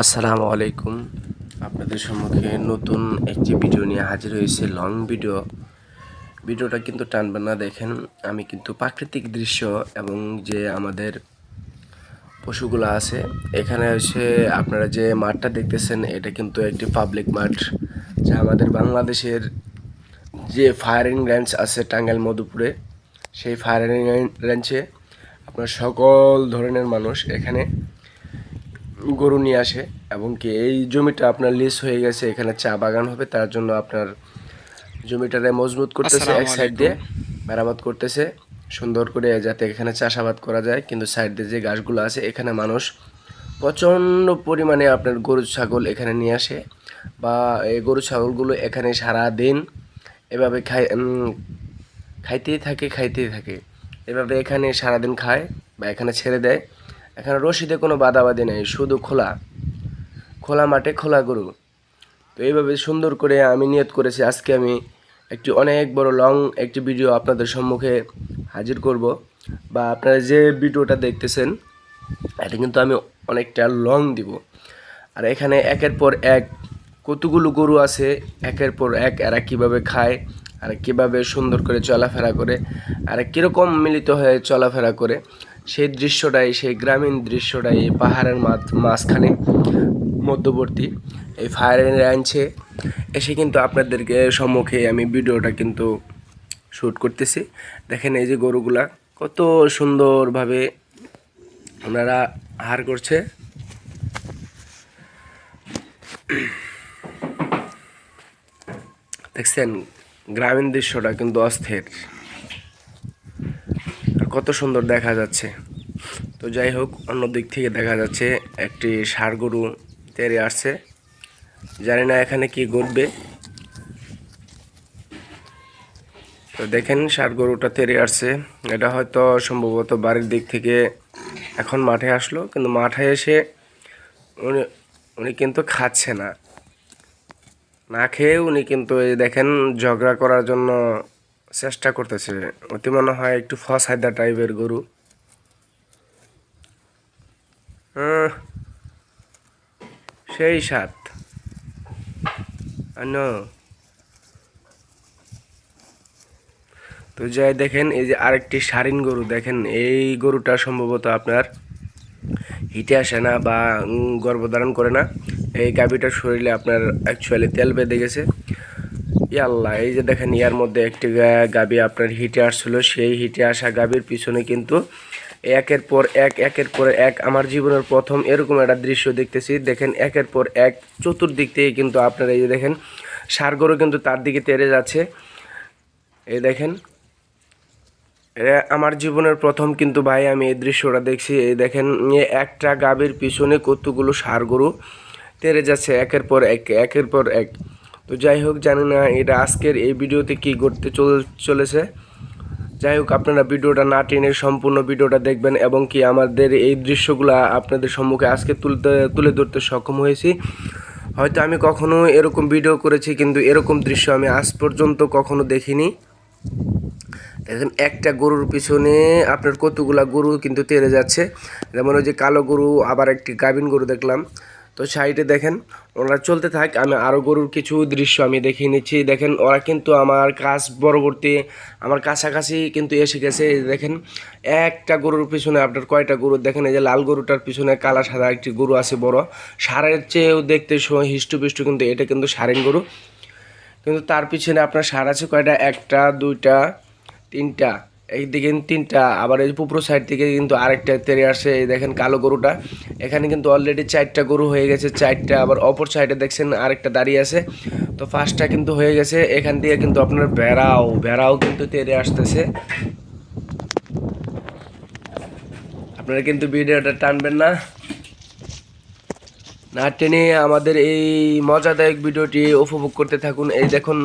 আসসালামু আলাইকুম। আপনাদের সম্মুখে নতুন একটি ভিডিও নিয়ে হাজির হয়েছে লং ভিডিও ভিডিওটা কিন্তু টানবেন না, দেখেন। আমি কিন্তু প্রাকৃতিক দৃশ্য এবং যে আমাদের পশুগুলো আছে, এখানে হচ্ছে আপনারা যে মাঠটা দেখতেছেন, এটা কিন্তু একটি পাবলিক মাঠ, যা আমাদের বাংলাদেশের যে ফায়ারিং রেঞ্জ আছে টাঙ্গাইল, মধুপুরে, সেই ফায়ারিং রেঞ্জে আপনার সকল ধরনের মানুষ এখানে গরু নিয়ে আসে এবং কি এই জমিটা আপনার লিস হয়ে গেছে এখানে চা বাগান হবে তার জন্য আপনার জমিটারে মজবুত করতেছে এক সাইড দিয়ে মেরামত করতেছে সুন্দর করে যাতে এখানে চাষাবাদ করা যায় কিন্তু সাইড দিয়ে যে গাছগুলো আছে এখানে মানুষ প্রচণ্ড পরিমাণে আপনার গরু ছাগল এখানে নিয়ে আসে বা এই গরু ছাগলগুলো এখানে সারা দিন এভাবে খাই খাইতেই থাকে খাইতেই থাকে। এভাবে এখানে সারাদিন খায় বা এখানে ছেড়ে দেয় এখানে রশিদে কোনো বাদাবাদি নেই, শুধু খোলা। খোলা মাঠে খোলা গরু। তো এইভাবে সুন্দর করে আমি নিয়ত করেছি, আজকে আমি একটি অনেক বড় লং একটি ভিডিও আপনাদের সম্মুখে হাজির করব। বা আপনারা যে ভিডিওটা দেখতেছেন, এটা কিন্তু আমি অনেকটা লং দিব। আর এখানে একের পর এক কতগুলো গরু আছে, একের পর এক এরা কীভাবে খায়, আর কীভাবে সুন্দর করে চলাফেরা করে, আর কীরকম মিলিত হয়ে চলাফেরা করে। সেই দৃশ্যটাই, সেই গ্রামীণ দৃশ্যটাই এই পাহাড়ের মাঝ মাঝখানে মধ্যবর্তী। এই ফায়ারের রেঞ্চে এসে কিন্তু আপনাদেরকে সম্মুখে আমি ভিডিওটা কিন্তু শ্যুট করতেছি। দেখেন এই যে গরুগুলা, কত সুন্দরভাবে ওনারা আহার করছে। দেখছেন, গ্রামীণ দৃশ্যটা কিন্তু অস্থির। কত সুন্দর দেখা যাচ্ছে। তো যাই হোক, অন্য দিক থেকে দেখা যাচ্ছে একটি ষাড় গরু তেরে আসছে। জানি না এখানে কি ঘটবে। তো দেখেন ষাড় গরুটা তেরে আসছে। এটা হয়তো সম্ভবত বাড়ির দিক থেকে এখন মাঠে আসলো, কিন্তু মাঠে এসে উনি উনি কিন্তু খাচ্ছে না। না খেয়ে উনি কিন্তু এই দেখেন ঝগড়া করার জন্য চেষ্টা করতেছে। অতি মনে হয় একটু ফসাইদা টাইপের গরু। সেই সাত। তো যাই দেখেন, এই যে আরেকটি সারিন গরু, দেখেন, এই গরুটা সম্ভবত আপনার হিটে আসে না বা গর্ভধারণ করে না। এই গাভীটার শরীরে আপনার অ্যাকচুয়ালি তেল বেঁধে গেছে। ইয়াল্লাহ এই যে দেখেন ইয়ার মধ্যে একটি গাবি আপনার হিটে আসছিল, সেই হিটে আসা গাবির পিছনে কিন্তু একের পর এক, একের পর এক আমার জীবনের প্রথম এরকম একটা দৃশ্য দেখতেছি। দেখেন একের পর এক চতুর্দিক থেকে কিন্তু আপনারা এই যে দেখেন, সার গরু কিন্তু তার দিকে তেরে যাচ্ছে। এই দেখেন আমার জীবনের প্রথম কিন্তু ভাই আমি এই দৃশ্যটা দেখছি। এই দেখেন একটা গাবির পিছনে কতগুলো ষাড় গরু তেরে যাচ্ছে, একের পর এক, একের পর এক। তো যাই হোক, জানি না এটা আজকের এই ভিডিওতে কি করতে চল, চলেছে। যাই হোক, আপনারা ভিডিওটা না টেনে সম্পূর্ণ ভিডিওটা দেখবেন এবং কি আমাদের এই দৃশ্যগুলো আপনাদের সম্মুখে আজকে তুলতে, তুলে ধরতে সক্ষম হয়েছি। হয়তো আমি কখনো এরকম ভিডিও করেছি, কিন্তু এরকম দৃশ্য আমি আজ পর্যন্ত কখনো দেখিনি। দেখেন, একটা গরুর পিছনে আপনার কতগুলা গরু কিন্তু তেরে যাচ্ছে। যেমন ওই যে কালো গরু, আবার একটি গাভিন গরু দেখলাম। তো সাইডে দেখেন ওরা চলতে থাক, আমি আরও গরুর কিছু দৃশ্য আমি দেখিয়ে নিচ্ছি। দেখেন, ওরা কিন্তু আমার কাজ পরবর্তী, আমার কাছাকাছি কিন্তু এসে গেছে। দেখেন, একটা গরুর পিছনে আপনার কয়টা গরু? দেখেন, এই যে লাল গরুটার পিছনে কালা, সাদা একটি গরু আছে বড়। সারের চেয়েও দেখতে হিষ্টপুষ্ট কিন্তু এটা কিন্তু সারেন গরু। কিন্তু তার পিছনে আপনার সার আছে কয়টা? একটা, দুইটা, তিনটা। এইদিকে তিনটা, আবার এই পুপুর সাইড থেকে কিন্তু আরেকটা তেরে আসে, এই দেখেন কালো গরুটা। এখানে কিন্তু অলরেডি চারটা গরু হয়ে গেছে, চারটা, আবার অপর সাইডে দেখছেন আরেকটা দাঁড়িয়ে আছে। তো ফার্স্টটা কিন্তু হয়ে গেছে, এখান দিয়ে কিন্তু আপনার ভেড়াও ভেড়াও কিন্তু তেরে আসতেছে। আপনারা কিন্তু ভিডিওটা টানবেন না। না টেনে আমাদের এই মজাদায়ক ভিডিওটি উপভোগ করতে থাকুন। এই দেখুন,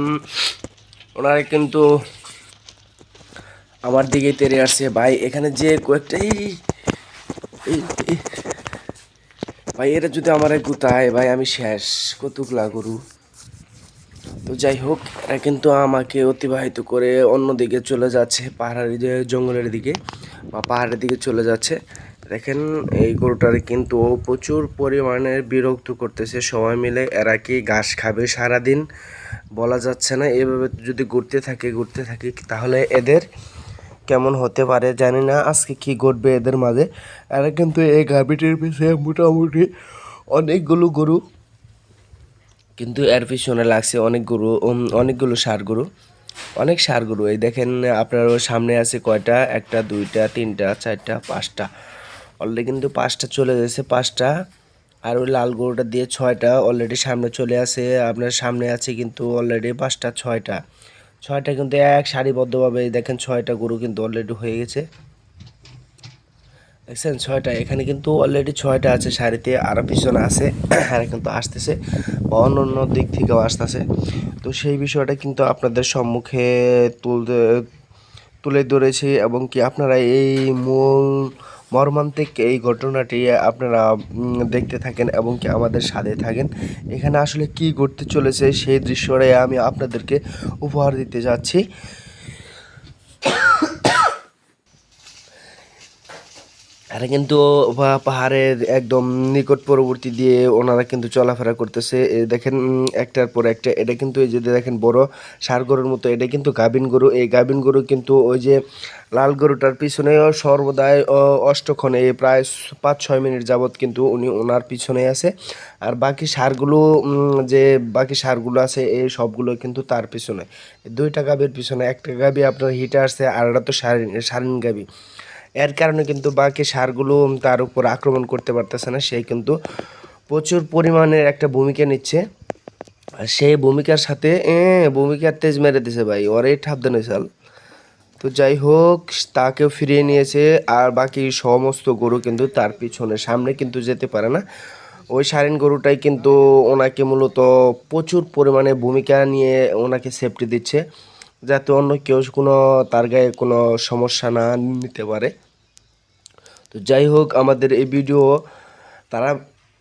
ওনারা কিন্তু আমার দিকে তেরে আসছে। ভাই, এখানে যে কয়েকটা ভাই এটা যদি আমার এক গুতায়, ভাই, আমি শেষ। কতগুলা গরু? তো যাই হোক, এরা কিন্তু আমাকে অতিবাহিত করে অন্য দিকে চলে যাচ্ছে, পাহাড়ের জঙ্গলের দিকে, বা পাহাড়ের দিকে চলে যাচ্ছে। দেখেন, এই গরুটার কিন্তু প্রচুর পরিমাণে বিরক্ত করতেছে সবাই মিলে। এরা কি ঘাস খাবে সারাদিন? বলা যাচ্ছে না। এভাবে যদি ঘুরতে থাকে ঘুরতে থাকে, তাহলে এদের কেমন হতে পারে জানি না, আজকে কি ঘটবে এদের মাঝে। এরা কিন্তু এই গাভিটির পিছিয়ে মোটামুটি অনেকগুলো গরু, কিন্তু এর পিছনে লাগছে অনেক গরু অনেকগুলো সার গরু। অনেক সার গরু। এই দেখেন আপনার সামনে আছে কয়টা? একটা, দুইটা, তিনটা, চারটা, পাঁচটা। অলরেডি কিন্তু পাঁচটা চলে গেছে, পাঁচটা। আর ওই লাল গরুটা দিয়ে ছয়টা। অলরেডি সামনে চলে আসে আপনার সামনে আছে কিন্তু অলরেডি পাঁচটা, ছয়টা। ছয়টা কিন্তু এক সারিবদ্ধভাবে দেখেন ছয়টা গরু কিন্তু অলরেডি হয়ে গেছে। দেখছেন? ছয়টা, এখানে কিন্তু অলরেডি ছয়টা আছে সারিতে আরও পিছনে আছে আর কিন্তু আসতেছে বা অন্য অন্য দিক থেকেও আসতেছে। তো সেই বিষয়টা কিন্তু আপনাদের সম্মুখে তুলতে, তুলে ধরেছি এবং কি আপনারা এই মূল মর্মান্তিক এই ঘটনাটি আপনারা দেখতে থাকেন এবং কি আমাদের সাথে থাকেন। এখানে আসলে কি ঘটতে চলেছে সেই দৃশ্যটাই আমি আপনাদেরকে উপহার দিতে যাচ্ছি। আর কিন্তু পাহাড়ের একদম নিকট পরবর্তী দিয়ে ওনারা কিন্তু চলাফেরা করতেছে। দেখেন একটার পর একটা, এটা কিন্তু এই যে দেখেন বড় সার গরুর মতো, এটা কিন্তু গাভিন গরু। এই গাভিন গরু কিন্তু ওই যে লাল গরুটার পিছনেও সর্বদাই অষ্টক্ষণে প্রায় পাঁচ, ছয় মিনিট যাবত কিন্তু উনি ওনার পিছনে আছে। আর বাকি সারগুলো যে বাকি সারগুলো আছে, এই সবগুলো কিন্তু তার পিছনে। দুইটা গাভীর পিছনে, একটা গাভী আপনার হিটে আসছে, আর একটা তো সারিন সারিন গাভী। এর কারণে কিন্তু বাকি সারগুলো তার উপর আক্রমণ করতে পারতেছে না। সে কিন্তু প্রচুর পরিমাণের একটা ভূমিকা নিচ্ছে। আর সেই ভূমিকার সাথে ভূমিকার তেজ মেরে দিছে ভাই, ওরে ঠাবদান চাল। তো যাই হোক, তাকেও ফিরিয়ে নিয়েছে, আর বাকি সমস্ত গরু কিন্তু তার পিছনে, সামনে কিন্তু যেতে পারে না। ওই সারেন গরুটাই কিন্তু ওনাকে মূলত প্রচুর পরিমাণে ভূমিকা নিয়ে ওনাকে সেফটি দিচ্ছে, যাতে অন্য কেউ কোনো, তার গায়ে কোনো সমস্যা না নিতে পারে। তো যাই হোক, আমাদের এই ভিডিও তারা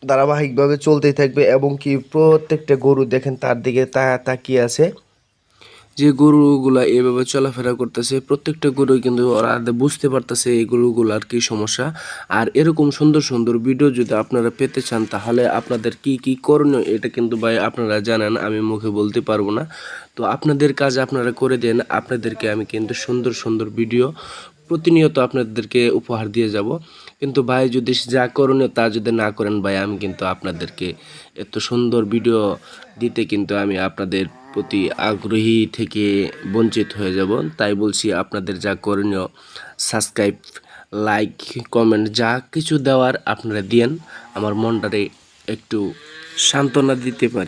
ধারাবাহিকভাবে চলতেই থাকবে এবং কি প্রত্যেকটা গরু দেখেন তার দিকে তা তাকিয়ে আছে। যে গরুগুলা এভাবে চলাফেরা করতেছে, প্রত্যেকটা গরু কিন্তু ওরা বুঝতে পারতেছে এই গরুগুলার কি সমস্যা। আর এরকম সুন্দর সুন্দর ভিডিও যদি আপনারা পেতে চান, তাহলে আপনাদের কি কি করণীয় এটা কিন্তু ভাই আপনারা জানেন, আমি মুখে বলতে পারব না। তো আপনাদের কাজ আপনারা করে দেন, আপনাদেরকে আমি কিন্তু সুন্দর সুন্দর ভিডিও প্রতিনিয়ত আপনাদেরকে উপহার দিয়ে যাব। কিন্তু ভাই, যদি যা করণীয় তা যদি না করেন ভাই, আমি কিন্তু আপনাদেরকে এত সুন্দর ভিডিও দিতে কিন্তু আমি আপনাদের প্রতি আগ্রহী থেকে বঞ্চিত হয়ে যাব। তাই বলছি, আপনাদের যা করণীয় সাবস্ক্রাইব লাইক কমেন্ট যা কিছু দেওয়ার আপনারা দিয়েন। আমার মনটারে একটু সান্ত্বনা দিতে পারি।